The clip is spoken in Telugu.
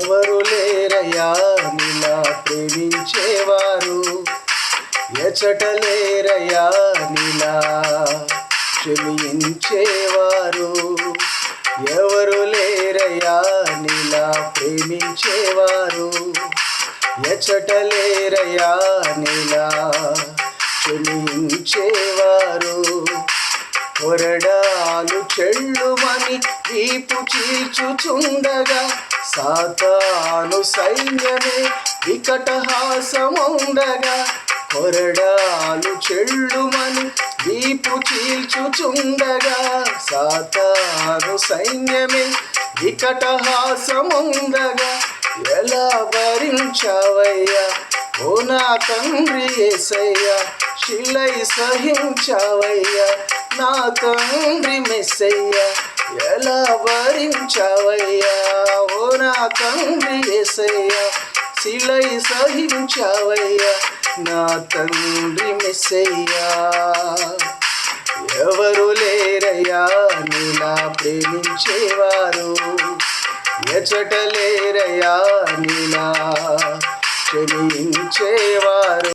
ఎవరు లేరయ్యా? నిలా ప్రేమించేవారు. ఎచట లేరయ్యా? నిలా క్షమించేవారు. ఎవరు లేరయ్యా? నిలా ప్రేమించేవారు. ఎచట లేరయ్యా? నిలా క్షమించేవారు. కొరడాలు చెళ్ళుమని వీపు చీల్చుచుండగా సాతాను సైన్యమే వికటహాసముండగా కొరడాలు చెళ్ళుమని దీపు చీల్చుచుండగా సాతాను సైన్యమే వికటహాసముండగా ఎలా భరించవయ్యా ఓ నా తండ్రి ఏసయ్యా శిలై సహించవయ్యా నా తండ్రి మెస్సయ్యా ఎలా భరించవయ్యా నా తండ్రి ఏసయ్యా శిలై సహించవయ్యా నా తండ్రి మెస్సయ్యా. ఎవరు లేరయ్యా నీలా ప్రేమించేవారు. ఎచట లేరయ్యా నీలా క్షమించేవారు.